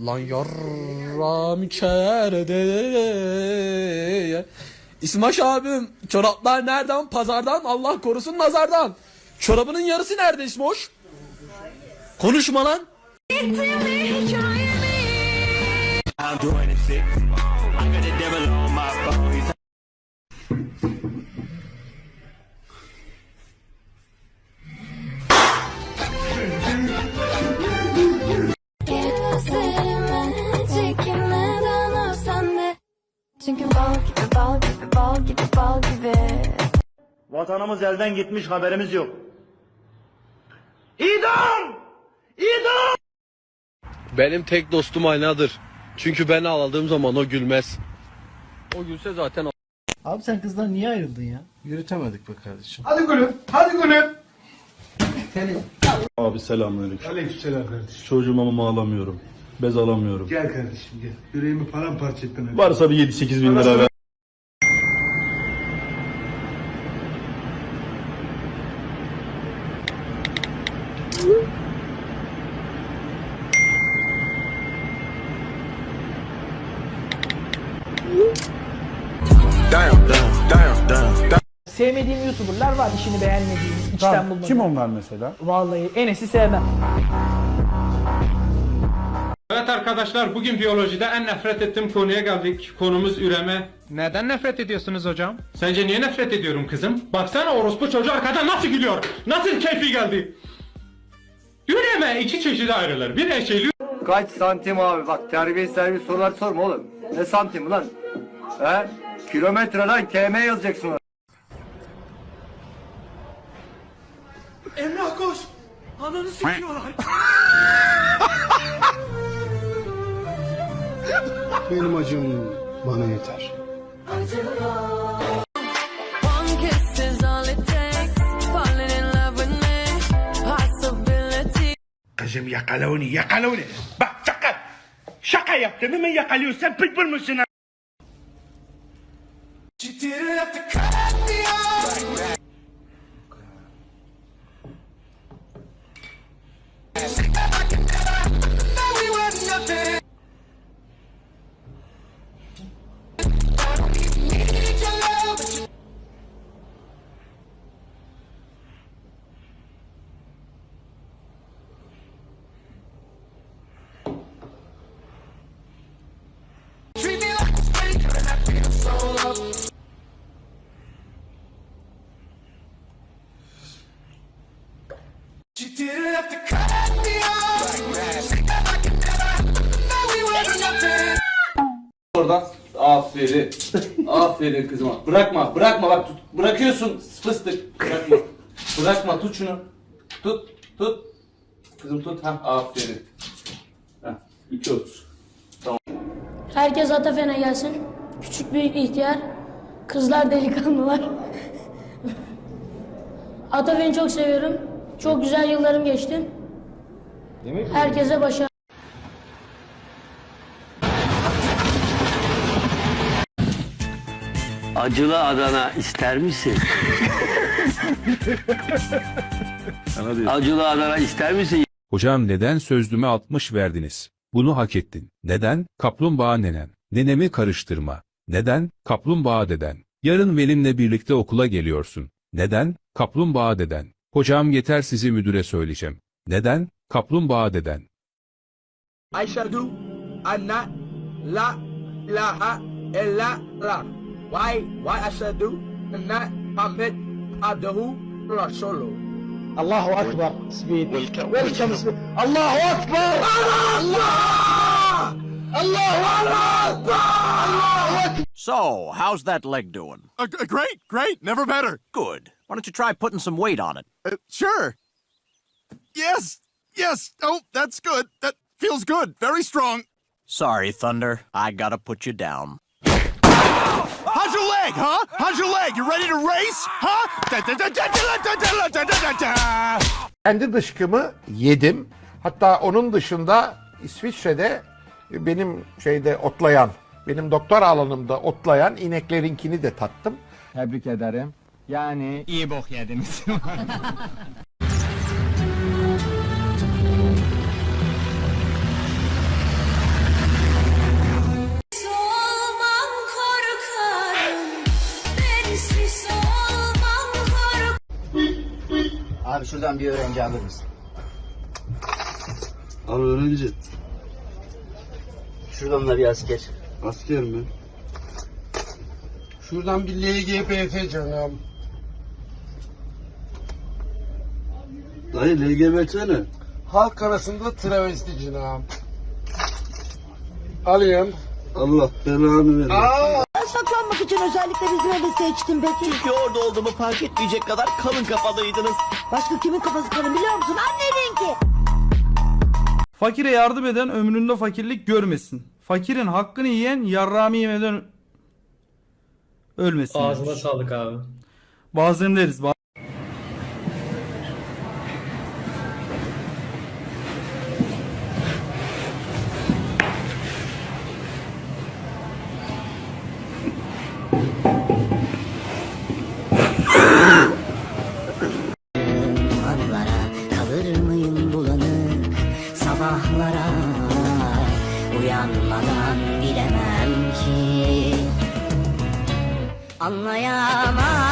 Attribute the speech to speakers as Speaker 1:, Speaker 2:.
Speaker 1: Lan yarram içeride. İsmaş abim çoraplar nereden? Pazardan Allah korusun nazardan. Çorabının yarısı nerede İsmoş? Konuşma lan.
Speaker 2: I'm doing it sick. I got the devil on my
Speaker 3: Çünkü bal gibi bal gibi bal gibi bal gibi
Speaker 4: Vatanımız elden gitmiş haberimiz yok. İdam! İdam!
Speaker 5: Benim tek dostum aynadır. Çünkü ben ağladığım zaman o gülmez. O gülse zaten
Speaker 6: Abi sen kızdan niye ayrıldın ya? Yürütemedik be kardeşim.
Speaker 7: Abi selamünaleyküm.
Speaker 8: Aleykümselam kardeşim.
Speaker 7: Çocuğuma mama alamıyorum. Bez alamıyorum.
Speaker 8: Gel kardeşim gel. Yüreğimi paramparça ettin. hadi.
Speaker 7: Varsa bir 7-8 bin lira ver.
Speaker 9: Sevmediğim YouTuber'lar var işini beğenmediğim, içten bulmadığım.
Speaker 8: Kim onlar mesela?
Speaker 9: Vallahi Enes'i sevmem.
Speaker 10: Evet arkadaşlar bugün biyolojide en nefret ettiğim konuya geldik. Konumuz üreme. Neden nefret ediyorsunuz hocam? Sence niye nefret ediyorum kızım? Baksana orospu çocuğu arkadan nasıl gülüyor? Nasıl keyfi geldi? Üreme iki çeşide ayrılır. Bir eşeli
Speaker 4: Kaç santim abi bak terbiye servis sorular sorma oğlum. Ne santim lan? He? Kilometre lan km yazacaksın ona.
Speaker 1: Emrah koş. Ananı sikiyorlar.
Speaker 8: Benim acım bana yeter. Kızım yakala onu yakala onu. Bak şaka. Şaka yaptım hemen yakalıyorsun. Sen pılpıl mısın?
Speaker 1: Oradan. Aferin. Aferin kızıma. Bırakma, bırakma bak tut. Bırakıyorsun fıstık. Bırakma. Bırakma tut şunu. Tut, tut. Kızım tut. Ha, aferin. Ha, iki otuz.
Speaker 3: Herkes Atafen'e gelsin Küçük büyük ihtiyar Kızlar delikanlılar Atafen'i çok seviyorum Çok güzel yıllarım geçti Herkese başarı
Speaker 2: Acılı Adana ister misin? Acılı Adana ister misin?
Speaker 11: Hocam neden sözlüme 60 verdiniz? Bunu hak ettin. Neden? Kaplumbağa nenen. Nenemi karıştırma. Neden? Kaplumbağa deden. Yarın benimle birlikte okula geliyorsun. Neden? Kaplumbağa deden. Hocam yeter sizi müdüre söyleyeceğim. Neden? Kaplumbağa deden.
Speaker 9: Aşhadu anna la ilaha illallah. Why why aşhadu anna Muhammed abduhu rasuluhu. Allahu Akbar. Speed. Welcome. Welcome. speed. Allahu Akbar. Allah! Allahu Akbar!
Speaker 2: So, how's that leg doing?
Speaker 8: Uh, great, great, never better.
Speaker 2: Good. Why don't you try putting some weight on it?
Speaker 8: Uh, sure. Yes, yes. Oh, that's good. That feels good. Very strong.
Speaker 2: Sorry, Thunder. I gotta put you down.
Speaker 8: leg, huh? How's your leg? You ready to race? Huh?
Speaker 6: Kendi dışkımı yedim. Hatta onun dışında İsviçre'de benim şeyde otlayan, benim doktor alanımda otlayan ineklerinkini de tattım. Tebrik ederim.
Speaker 12: Yani iyi bok yediniz. Abi şuradan bir öğrenci alır mısın?
Speaker 7: Al öğrenci.
Speaker 12: Şuradan da bir asker.
Speaker 7: Asker mi?
Speaker 12: Şuradan bir LGBF canım.
Speaker 7: Dayı LGBT ne?
Speaker 12: Halk arasında travesti canım. Alayım.
Speaker 7: Allah belanı versin.
Speaker 13: Saklanmak için özellikle bizim evi seçtim peki
Speaker 12: Çünkü orada olduğumu fark etmeyecek kadar kalın kafalıydınız.
Speaker 13: Başka kimin kafası kalın biliyor musun? Anneninki
Speaker 14: Fakire yardım eden ömründe fakirlik görmesin. Fakirin hakkını yiyen yarrağımı yemeden ölmesin. Ağzına sağlık abi. Bazen deriz.
Speaker 13: Uyanmadan bilemem ki. Anlayamazsın